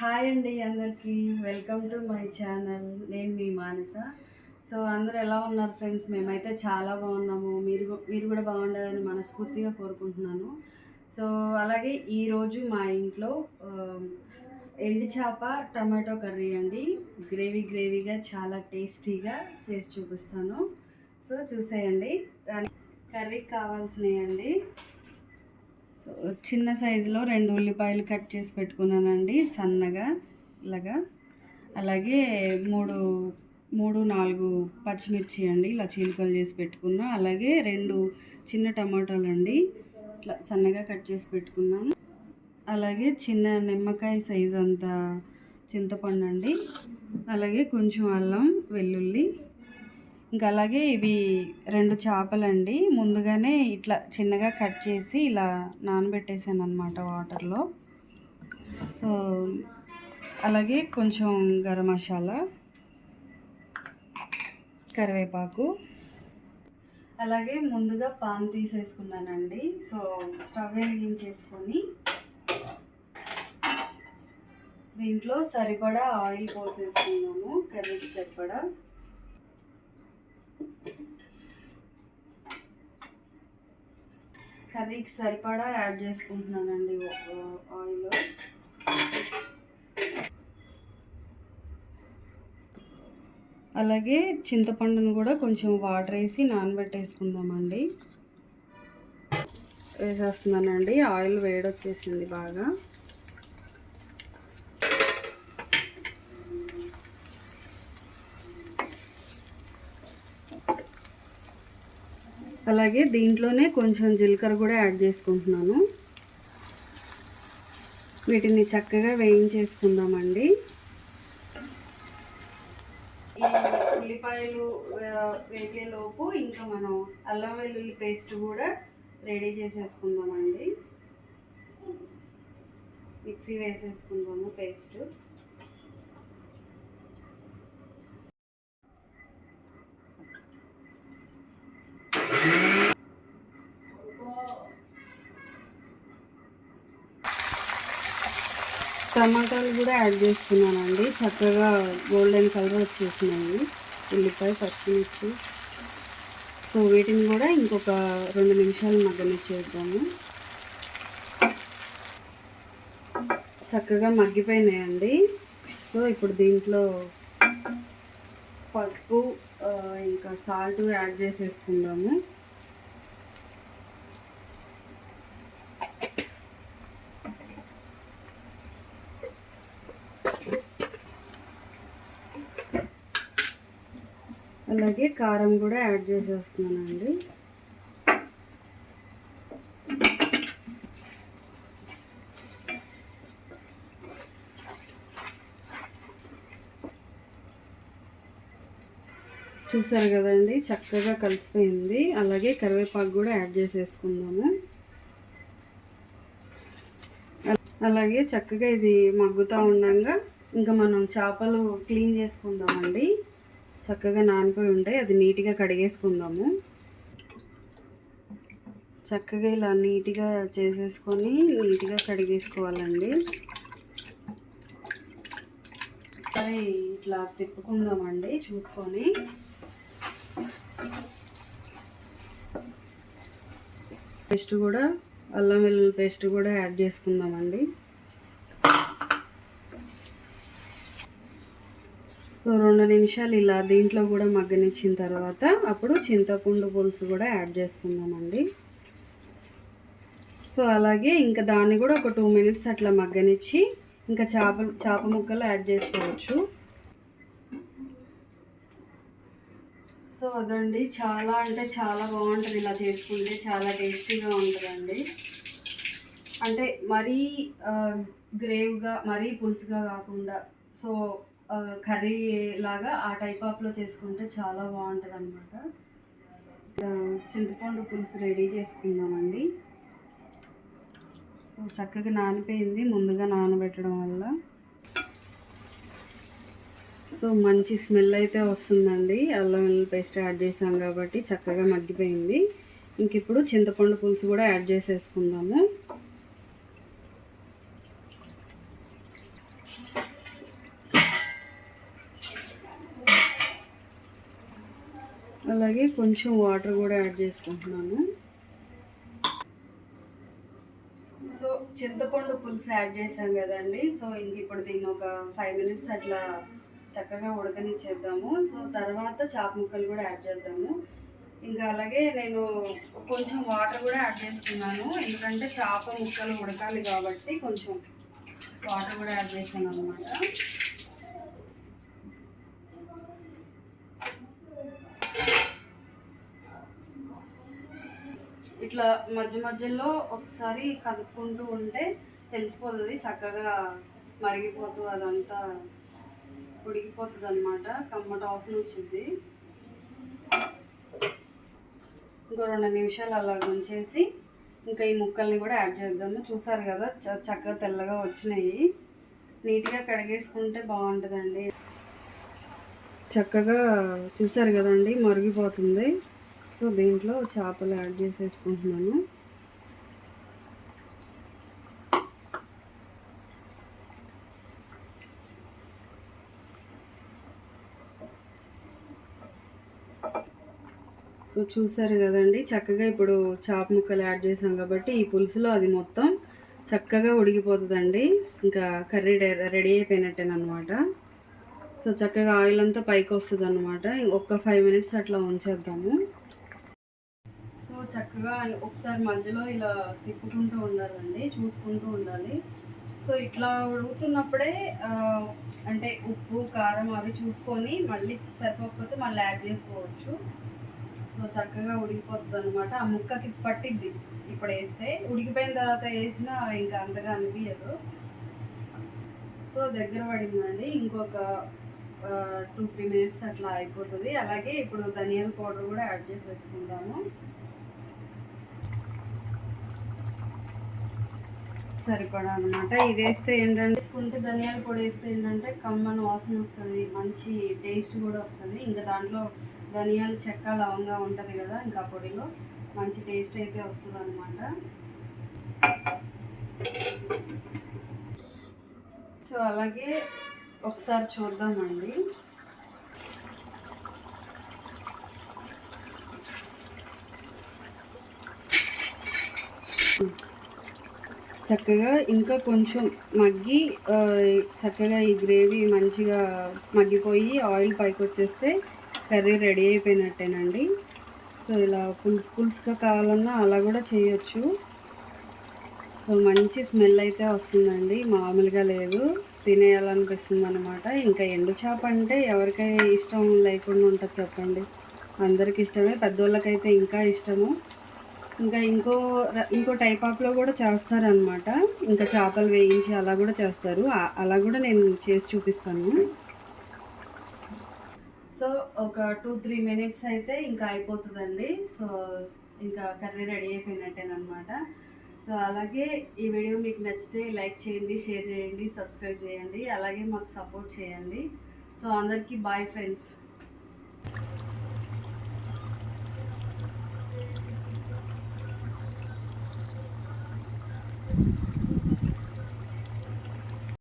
Hi అండి అందరికీ. Welcome to my channel. నేను మీ మానస. సో అందరూ ఎలా ఉన్నారు ఫ్రెండ్స్? మేమైతే చాలా బాగున్నాము. మీరు మీరు కూడా బాగుండాలని మనస్ఫూర్తిగా కోరుకుంటున్నాను. సో అలాగే ఈరోజు మా ఇంట్లో ఎండు చేప టమాటో కర్రీ అండి. గ్రేవీ గ్రేవీగా చాలా టేస్టీగా చేసి చూపిస్తాను. సో చూసేయండి. దాని కర్రీకి కావాల్సినవి అండి. సో చిన్న సైజులో రెండు ఉల్లిపాయలు కట్ చేసి పెట్టుకున్నానండి సన్నగా ఇలాగా. అలాగే మూడు మూడు నాలుగు పచ్చిమిర్చి అండి ఇలా చీలికలు చేసి పెట్టుకున్నా. అలాగే రెండు చిన్న టమాటాలు అండి ఇట్లా సన్నగా కట్ చేసి పెట్టుకున్నాను. అలాగే చిన్న నిమ్మకాయ సైజ్ అంత చింతపండు అండి. అలాగే కొంచెం అల్లం వెల్లుల్లి ఇంకా అలాగే ఇవి రెండు చేపలండి. ముందుగానే ఇట్లా చిన్నగా కట్ చేసి ఇలా నానబెట్టేసాను అనమాట వాటర్లో. సో అలాగే కొంచెం గరం మసాలా కరివేపాకు. అలాగే ముందుగా పాన్ తీసేసుకున్నానండి. సో స్టవ్ వెలిగించేసుకొని దీంట్లో సరిపడా ఆయిల్ పోసేసుకున్నాము కర్రీకి సరిపడా. కర్రీకి సరిపడా యాడ్ చేసుకుంటున్నానండి ఆయిల్. అలాగే చింతపండును కూడా కొంచెం వాటర్ వేసి నానబెట్టేసుకుందామండి. వేసేస్తున్నానండి ఆయిల్ వేడొచ్చేసింది బాగా. అలాగే దీంట్లోనే కొంచెం జీలకర్ర కూడా యాడ్ చేసుకుంటున్నాను. వీటిని చక్కగా వేయించేసుకుందామండి. ఈ ఉల్లిపాయలు వేగేలోపు ఇంకా మనం అల్లం వెల్లుల్లి పేస్ట్ కూడా రెడీ చేసేసుకుందామండి. మిక్సీ వేసేసుకుందాము పేస్ట్. టమాటాలు కూడా యాడ్ చేసుకున్నానండి. చక్కగా గోల్డెన్ కలర్ వచ్చేసినాయి. ఉల్లిపాయ పచ్చిమిర్చి. సో వీటిని కూడా ఇంకొక రెండు నిమిషాలు మగ్గనిచ్చేద్దాము చక్కగా మగ్గిపోయినాయండి. సో ఇప్పుడు దీంట్లో పసుపు ఇంకా సాల్ట్ యాడ్ చేసేసుకుందాము. అలాగే కారం కూడా యాడ్ చేసేస్తున్నానండి. చూసారు కదండి చక్కగా కలిసిపోయింది. అలాగే కరివేపాకు కూడా యాడ్ చేసేసుకుందాము. అలాగే చక్కగా ఇది మగ్గుతూ ఉండగా ఇంకా మనం చేపలు క్లీన్ చేసుకుందామండి. చక్కగా నానిపోయి ఉంటాయి అది నీట్గా కడిగేసుకుందాము. చక్కగా ఇలా నీట్గా చేసేసుకొని నీట్గా కడిగేసుకోవాలండి. అది ఇట్లా తిప్పుకుందామండి చూసుకొని. పేస్ట్ కూడా అల్లం వెల్లుల్లి పేస్ట్ కూడా యాడ్ చేసుకుందామండి సో రెండు నిమిషాలు ఇలా దీంట్లో కూడా మగ్గనిచ్చిన తర్వాత అప్పుడు చింతపండు పులుసు కూడా యాడ్ చేసుకుందామండి. సో అలాగే ఇంకా దాన్ని కూడా ఒక టూ మినిట్స్ అట్లా మగ్గనిచ్చి ఇంకా చేప చేప ముక్కలు యాడ్ చేసుకోవచ్చు. సో అదండి చాలా అంటే చాలా బాగుంటుంది ఇలా చేసుకుంటే చాలా టేస్టీగా ఉంటుందండి. అంటే మరీ గ్రేవ్గా మరీ పులుసుగా కాకుండా సో కర్రీ లాగా ఆ టైప్ ఆఫ్లో చేసుకుంటే చాలా బాగుంటుంది అనమాట చింతపండు పులుసు రెడీ చేసుకుందామండి. చక్కగా నానిపోయింది ముందుగా నానబెట్టడం వల్ల. సో మంచి స్మెల్ అయితే వస్తుందండి. అల్లం వెల్లుల్లి పేస్ట్ యాడ్ చేసాం కాబట్టి చక్కగా మగ్గిపోయింది. ఇంక ఇప్పుడు చింతపండు పులుసు కూడా యాడ్ చేసేసుకుందాము. అలాగే కొంచెం వాటర్ కూడా యాడ్ చేసుకుంటున్నాను. సో చింతపండు పులుసు యాడ్ చేసాం కదండి. సో ఇంక ఇప్పుడు దీన్ని ఒక ఫైవ్ మినిట్స్ అట్లా చక్కగా ఉడకనిచ్చేద్దాము. సో తర్వాత చాప ముక్కలు కూడా యాడ్ చేద్దాము. ఇంకా అలాగే నేను కొంచెం వాటర్ కూడా యాడ్ చేసుకున్నాను. ఎందుకంటే చేప ముక్కలు ఉడకాలి కాబట్టి కొంచెం వాటర్ కూడా యాడ్ చేస్తున్నాను అనమాట ఇట్లా మధ్య మధ్యలో ఒకసారి కదుపుకుంటూ ఉంటే తెలిసిపోతుంది చక్కగా మరిగిపోతూ అదంతా ఉడికిపోతుంది అనమాట కమ్మట అవసరం వచ్చింది ఇంకో రెండు నిమిషాలు అలా ఉంచేసి ఇంకా ఈ ముక్కల్ని కూడా యాడ్ చేద్దాము. చూసారు కదా చ- చక్కగా తెల్లగా వచ్చినాయి. నీట్గా కడిగేసుకుంటే బాగుంటుందండి. చక్కగా చూసారు కదండి మరిగిపోతుంది. సో దీంట్లో చేపలు యాడ్ చేసేసుకుంటున్నాను. సో చూసారు కదండి చక్కగా ఇప్పుడు చేప ముక్కలు యాడ్ చేసాం కాబట్టి ఈ పులుసులో అది మొత్తం చక్కగా ఉడికిపోతుందండి. ఇంకా కర్రీ రెడీ అయిపోయినట్టేనమాట సో చక్కగా ఆయిల్ అంతా పైకి వస్తుంది అనమాట ఒక్క ఫైవ్ మినిట్స్ అట్లా ఉంచేద్దాము. చక్కగా ఒకసారి మధ్యలో ఇలా తిప్పుకుంటూ ఉండాలండి చూసుకుంటూ ఉండాలి. సో ఇట్లా ఉడుకుతున్నప్పుడే అంటే ఉప్పు కారం అవి చూసుకొని మళ్ళీ సరిపోకపోతే మళ్ళీ యాడ్ చేసుకోవచ్చు. సో చక్కగా ఉడికిపోతుంది అనమాట ఆ ముక్కకి పట్టిద్ది. ఇప్పుడు వేస్తే ఉడికిపోయిన తర్వాత వేసినా ఇంకా అంతగా అనిపించదు సో దగ్గర పడిందండి. ఇంకొక టూ త్రీ మినిట్స్ అట్లా అయిపోతుంది. అలాగే ఇప్పుడు ధనియాల పౌడర్ కూడా యాడ్ చేసి వేసుకుందాము. సరిపడా అనమాట ఇది వేస్తే ఏంటంటే వేసుకుంటే ధనియాల పొడి వేస్తే ఏంటంటే కమ్మని వాసన వస్తుంది మంచి టేస్ట్ కూడా వస్తుంది. ఇంకా దాంట్లో ధనియాలు చెక్క లవంగా ఉంటుంది కదా ఇంకా పొడిలో మంచి టేస్ట్ అయితే వస్తుంది అనమాట సో అలాగే ఒకసారి చూద్దామండి. చక్కగా ఇంకా కొంచెం మగ్గి చక్కగా ఈ గ్రేవీ మంచిగా మగ్గిపోయి ఆయిల్ పైకి వచ్చేస్తే కర్రీ రెడీ అయిపోయినట్టేనండి. సో ఇలా పులుసు పులుసుగా కావాలన్నా అలా కూడా చేయొచ్చు. సో మంచి స్మెల్ అయితే వస్తుందండి. మామూలుగా లేదు. తినేయాలనిపిస్తుంది అనమాట ఇంకా ఎండు చేప అంటే ఎవరికై ఇష్టం లేకుండా ఉంటుంది చెప్పండి. అందరికి ఇష్టమే పెద్దోళ్ళకైతే ఇంకా ఇష్టము. ఇంకా ఇంకో ఇంకో టైప్ ఆఫ్లో కూడా చేస్తారనమాట ఇంకా చేపలు వేయించి అలా కూడా చేస్తారు. అలా కూడా నేను చేసి చూపిస్తాను. సో ఒక టూ త్రీ మినిట్స్ అయితే ఇంకా అయిపోతుందండి. సో ఇంకా కర్రీ రెడీ అయిపోయినట్టేనమాట సో అలాగే ఈ వీడియో మీకు నచ్చితే లైక్ చేయండి షేర్ చేయండి సబ్స్క్రైబ్ చేయండి. అలాగే మాకు సపోర్ట్ చేయండి. సో అందరికీ బాయ్ ఫ్రెండ్స్.